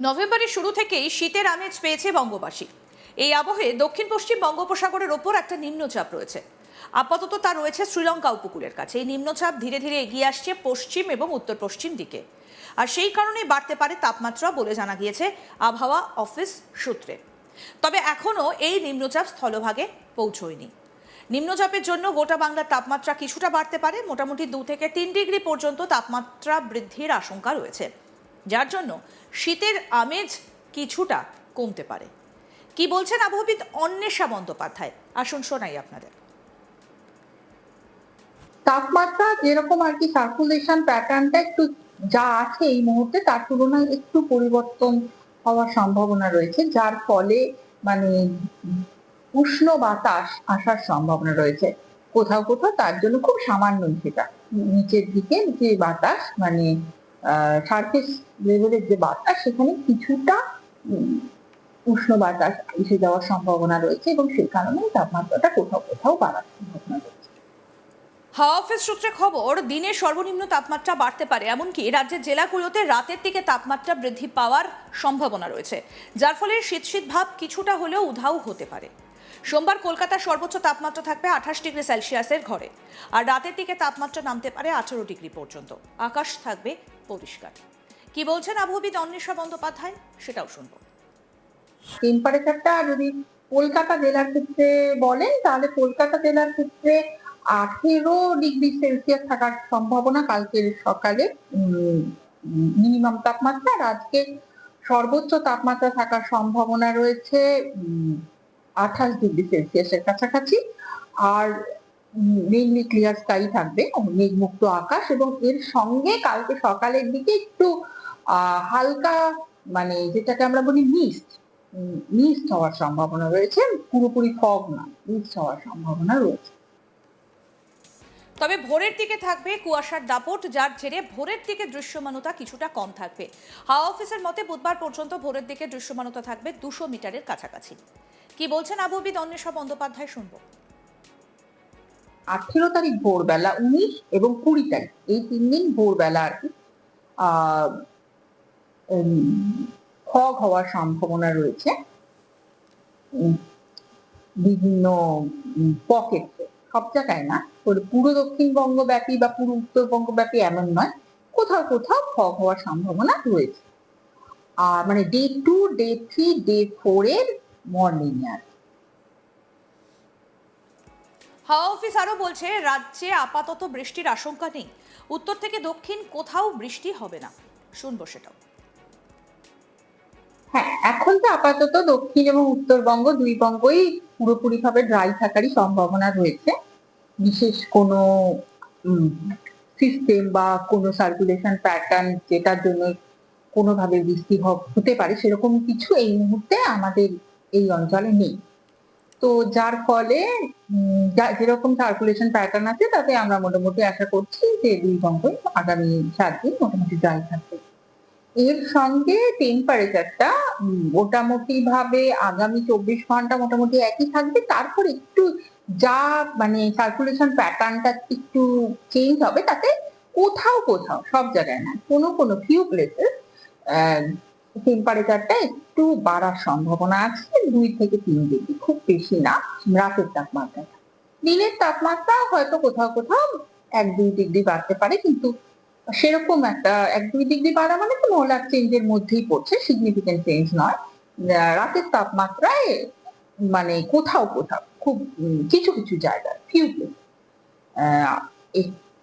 নভেম্বরের শুরু থেকেই শীতের আমেজ পেয়েছে বঙ্গবাসী। এই আবহে দক্ষিণ পশ্চিম বঙ্গোপসাগরের ওপর একটা নিম্নচাপ রয়েছে। আপাতত তা রয়েছে শ্রীলঙ্কা উপকূলের কাছে। এই নিম্নচাপ ধীরে ধীরে এগিয়ে আসছে পশ্চিম এবং উত্তর পশ্চিম দিকে। আর সেই কারণেই বাড়তে পারে তাপমাত্রা বলে জানা গিয়েছে আবহাওয়া অফিস সূত্রে। তবে এখনও এই নিম্নচাপ স্থলভাগে পৌঁছয়নি। নিম্নচাপের জন্য গোটা বাংলার তাপমাত্রা কিছুটা বাড়তে পারে। মোটামুটি দু থেকে তিন ডিগ্রি পর্যন্ত তাপমাত্রা বৃদ্ধির আশঙ্কা রয়েছে। যার জন্য শীতের আমেজ কিছুটা কমতে পারে। কি বলছেন আবহবিদ অন্বেষা বন্দ্যোপাধ্যায়? আসুন শোনাই আপনাদের। তাপমাত্রা যেরকম আর কি সার্কুলেশন প্যাটার্নটা একটু যা আছে এই মুহূর্তে, তার তুলনায় একটু পরিবর্তন হওয়ার সম্ভাবনা রয়েছে, যার ফলে মানে উষ্ণ বাতাস আসার সম্ভাবনা রয়েছে। কোথাও কোথাও তার জন্য খুব সামান্য সেটা। নিচের দিকে যে বাতাস মানে সারফেস লেভেলের যে বাতাস সেখানে কিছুটা উষ্ণ বাতাস এসে যাওয়ার সম্ভাবনা রয়েছে এবং সেই কারণে তাপমাত্রাটা কোথাও কোথাও বাড়ার সম্ভাবনা রয়েছে। হাওয়া অফিস সূত্রে খবর, দিনে সর্বনিম্ন তাপমাত্রা বাড়তে পারে, এমনকি রাজ্যের জেলাগুলোতে রাতের দিকে তাপমাত্রা বৃদ্ধি পাওয়ার সম্ভাবনা রয়েছে, যার ফলে শীত শীত ভাব কিছুটা হলেও উধাও হতে পারে। সোমবার কলকাতার সর্বোচ্চ তাপমাত্রা থাকবে আঠাশ ডিগ্রি সেলসিয়াসের ঘরে, আর রাতের দিকে তাপমাত্রা নামতে পারে আঠারো ডিগ্রি পর্যন্ত। আকাশ থাকবে পরিষ্কার। কি বলছেন আবহবিদ অন্বেষা বন্দ্যোপাধ্যায়? সেটাও শুনব। টেম্পারেচারটা যদি কলকাতা জেলার ক্ষেত্রে বলেন, তাহলে কলকাতা জেলার ক্ষেত্রে আঠেরো ডিগ্রি সেলসিয়াস থাকার সম্ভাবনা কালকের সকালে মিনিমাম তাপমাত্রা, আর আজকে সর্বোচ্চ তাপমাত্রা থাকার সম্ভাবনা রয়েছে আঠাশ ডিগ্রি সেলসিয়াসের কাছাকাছি। আর মেইনলি ক্লিয়ার স্কাই থাকবে মেঘমুক্ত আকাশ, এবং এর সঙ্গে কালকে সকালের দিকে একটু হালকা মানে যেটাকে আমরা বলি মিস্ট মিস্ট হওয়ার সম্ভাবনা রয়েছে, পুরোপুরি ফগ না, মিস্ট হওয়ার সম্ভাবনা রয়েছে। তবে ভোরের দিকে থাকবে কুয়াশার দাপট, যার জেরে ভোরের দিকে দৃশ্যমানতা কিছুটা কম থাকবে। হাওয়া অফিসের মতে বুধবার পর্যন্ত ভোরের দিকে দৃশ্যমানতা থাকবে দুশো মিটারের কাছাকাছি। কি বলছেন আবহবিদ অন্বেষা বন্দ্যোপাধ্যায় শুনব। আঠেরো তারিখ ভোরবেলা উনিশ এবং কুড়ি তারিখ, এই তিন দিন ভোরবেলা আর কি ফগ হওয়ার সম্ভাবনা রয়েছে বিভিন্ন পকেটে সব জায়গায় না পুরো- দক্ষিণবঙ্গ ব্যাপী বা পুরো উত্তরবঙ্গ ব্যাপী এমন নয়, কোথাও কোথাও ফগ হওয়ার সম্ভাবনা রয়েছে আর মানে day two day three day four এর মর্নিং আর কি। হাওয়া অফিস আরও বলছে, রাজ্যে আপাতত বৃষ্টির আশঙ্কা নেই। উত্তর থেকে দক্ষিণ কোথাও বৃষ্টি হবে না। শুনব সেটাও। হ্যাঁ এখন তো আপাতত দক্ষিণ এবং উত্তরবঙ্গ দুই বঙ্গই পুরোপুরি ভাবে ড্রাই থাকারই সম্ভাবনা রয়েছে। বিশেষ কোনো সিস্টেম বা কোনো সার্কুলেশন প্যাটার্ন যেটার জন্য কোনোভাবে বৃষ্টি হতে পারে, সেরকম কিছু এই মুহূর্তে আমাদের এই অঞ্চলে নেই। তো যার ফলে যেরকম সার্কুলেশন প্যাটার্ন আছে, তাতে আমরা মোটামুটি আশা করছি যে দুই বঙ্গই আগামী সাত দিন মোটামুটি ড্রাই থাকবে। এর সঙ্গে টেম্পারেচারটা মোটামুটি ভাবে আগামী চব্বিশ ঘণ্টা মোটামুটি একই থাকবে। তারপর একটু যা মানে সার্কুলেশন প্যাটার্নটা একটু চেঞ্জ হবে, তাতে কোথাও কোথাও, সব জায়গায় না, কোনো কোনো ফিউ প্লেসেস টেম্পারেচারটা একটু বাড়ার সম্ভাবনা আছে দুই থেকে তিন ডিগ্রি খুব বেশি না রাতের তাপমাত্রা। দিনের তাপমাত্রা হয়তো কোথাও কোথাও এক দুই ডিগ্রি বাড়তে পারে কিন্তু সেরকম একটা এক দুই ডিগ্রি বাড়া মানে তো মোলার চেঞ্জের মধ্যেই পড়ছে সিগনিফিকেন্ট চেঞ্জ নয়। আহ, রাতের তাপমাত্রায় মানে কোথাও কোথাও খুব কিছু কিছু জায়গায় ফিউ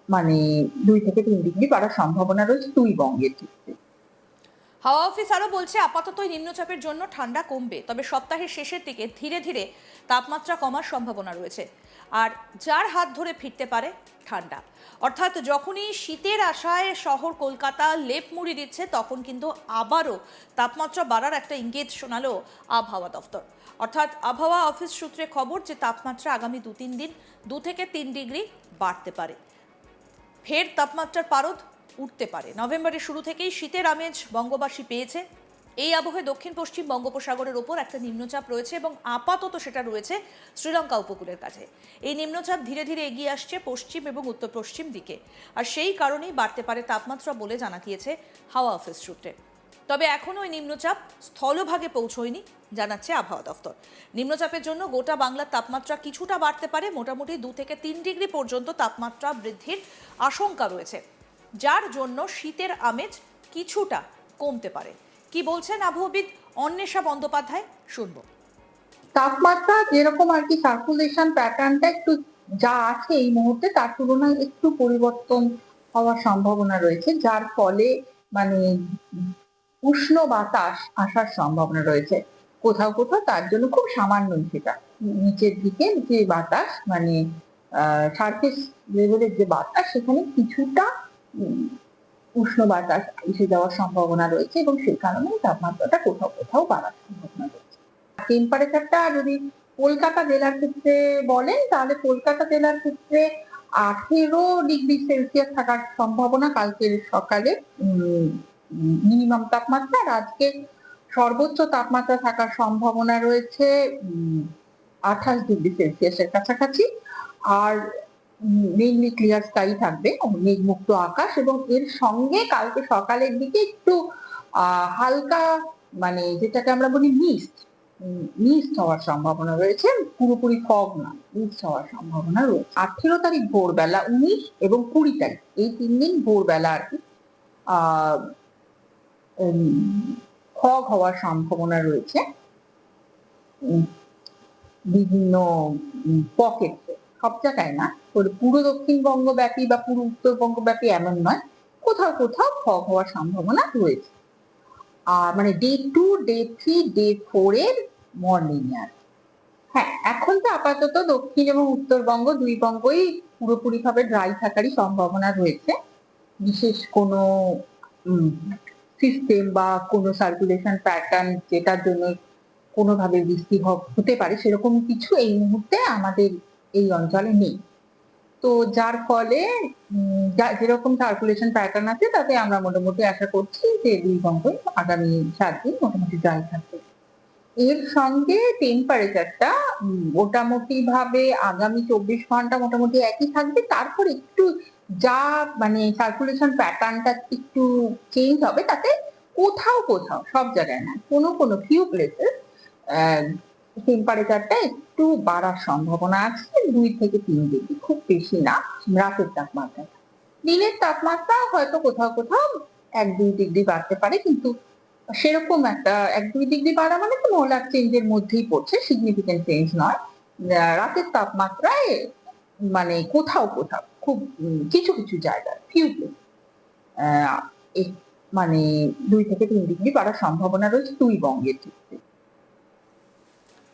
মানে দুই থেকে তিন ডিগ্রি বাড়ার সম্ভাবনা রয়েছে দুই বঙ্গের ক্ষেত্রে। হাওয়া অফিস আরও বলছে আপাতত নিম্নচাপের জন্য ঠান্ডা কমবে, তবে সপ্তাহের শেষের দিকে ধীরে ধীরে তাপমাত্রা কমার সম্ভাবনা রয়েছে। আর যার হাত ধরে ফিরতে পারে ঠান্ডা। অর্থাৎ যখনই শীতের আশায় শহর কলকাতা লেপ মুড়ি দিচ্ছে, তখন কিন্তু আবারও তাপমাত্রা বাড়ার একটা ইঙ্গিত শোনালো আবহাওয়া দফতর। অর্থাৎ আবহাওয়া অফিস সূত্রে খবর যে, তাপমাত্রা আগামী দু তিন দিন দু থেকে তিন ডিগ্রি বাড়তে পারে। ফের তাপমাত্রার পারদ উঠতে পারে। নভেম্বরের শুরু থেকেই শীতের আমেজ বঙ্গবাসী পেয়েছে। এই আবহে দক্ষিণ পশ্চিম বঙ্গোপসাগরের ওপর একটা নিম্নচাপ রয়েছে এবং আপাতত সেটা রয়েছে শ্রীলঙ্কা উপকূলের কাছে। এই নিম্নচাপ ধীরে ধীরে এগিয়ে আসছে পশ্চিম এবং উত্তর পশ্চিম দিকে। আর সেই কারণেই বাড়তে পারে তাপমাত্রা বলে জানা গিয়েছে হাওয়া অফিস সূত্রে। তবে এখনও ওই নিম্নচাপ স্থলভাগে পৌঁছয়নি, জানাচ্ছে আবহাওয়া দফতর। নিম্নচাপের জন্য গোটা বাংলার তাপমাত্রা কিছুটা বাড়তে পারে। মোটামুটি দু থেকে তিন ডিগ্রি পর্যন্ত তাপমাত্রা বৃদ্ধির আশঙ্কা রয়েছে। যার জন্য শীতের আমেজ কিছুটা কমতে পারে। কি বলছেন আবহাওয়াবিদ অন্বেষা বন্দ্যোপাধ্যায়, শুনব। তাপমাত্রা যেরকম আর কি সার্কুলেশন প্যাটার্নটা একটু যা আছে এই মুহূর্তে, তার তুলনায় একটু পরিবর্তন হওয়ার সম্ভাবনা রয়েছে, যার ফলে মানে উষ্ণ বাতাস আসার সম্ভাবনা রয়েছে। কোথাও কোথাও তার জন্য খুব সামান্যই সেটা। নিচের দিকে যে বাতাস মানে সারফেস লেভেলের যে বাতাস, সেখানে কিছুটা উষ্ণ বাতাস এসে যাওয়ার সম্ভাবনা রয়েছে এবং সেই কারণে তাপমাত্রাটা কোথাও কোথাও বাড়ার সম্ভাবনা রয়েছে। টেম্পারেচারটা যদি কলকাতা জেলার ক্ষেত্রে বলেন, তাহলে কলকাতা জেলার ক্ষেত্রে আঠেরো ডিগ্রি সেলসিয়াস থাকার সম্ভাবনা কালকের সকালে মিনিমাম তাপমাত্রা। আর আজকে সর্বোচ্চ তাপমাত্রা থাকার সম্ভাবনা রয়েছে আঠাশ ডিগ্রি সেলসিয়াসের কাছাকাছি। আর মেইনলি ক্লিয়ার স্কাই থাকবে, মেঘমুক্ত আকাশ এবং এর সঙ্গে কালকে সকালের দিকে একটু হালকা মানে যেটাকে আমরা বলি মিস্ট মিস্ট হওয়ার সম্ভাবনা রয়েছে, পুরোপুরি ফগ না মিস্ট হওয়ার সম্ভাবনা রয়েছে। আঠেরো তারিখ ভোরবেলা উনিশ এবং কুড়ি তারিখ, এই তিন দিন ভোরবেলা আর কি ফগ হওয়ার সম্ভাবনা রয়েছে। বিভিন্ন পকেটে সব জায়গায় না। পুরো- দক্ষিণবঙ্গ ব্যাপী বা পুরো উত্তরবঙ্গ ব্যাপী এমন নয়, কোথাও কোথাও ফগ হওয়ার সম্ভাবনা রয়েছে। আর মানে day two day three day four এর মর্নিং আর। হ্যাঁ এখন তো আপাতত দক্ষিণ এবং উত্তরবঙ্গ দুই বঙ্গই পুরোপুরি ভাবে ড্রাই থাকারই সম্ভাবনা রয়েছে। বিশেষ কোনো সিস্টেম বা কোনো সার্কুলেশন প্যাটার্ন যেটার জন্য কোনোভাবে বৃষ্টি হতে পারে, সেরকম কিছু এই মুহূর্তে আমাদের এই অঞ্চলে নেই। তো যার ফলে যেরকম সার্কুলেশন প্যাটার্ন আছে, তাতে আমরা মোটামুটি আশা করছি যে দুই বঙ্গই আগামী সাত দিন মোটামুটি ড্রাই থাকবে। এর সঙ্গে টেম্পারেচারটা মোটামুটি ভাবে আগামী চব্বিশ ঘণ্টা মোটামুটি একই থাকবে। তারপর একটু যা মানে সার্কুলেশন প্যাটার্নটা একটু চেঞ্জ হবে, তাতে কোথাও কোথাও, সব জায়গায় না, কোনো কোনো ফিউ প্লেসেস টেম্পারেচারটা একটু বাড়ার সম্ভাবনা আছে, দুই থেকে তিন ডিগ্রি, খুব বেশি না, রাতের তাপমাত্রা। দিনের তাপমাত্রা হয়তো কোথাও কোথাও এক দুই ডিগ্রি বাড়তে পারে, কিন্তু সেরকম একটা এক দুই ডিগ্রি বাড়া মানে তো মোলার চেঞ্জের মধ্যেই পড়ছে সিগনিফিকেন্ট চেঞ্জ নয়। রাতের তাপমাত্রায় মানে কোথাও কোথাও, খুব কিছু কিছু জায়গায় ফিউ মানে দুই থেকে তিন ডিগ্রি বাড়ার সম্ভাবনা রয়েছে দুই বঙ্গের ক্ষেত্রে।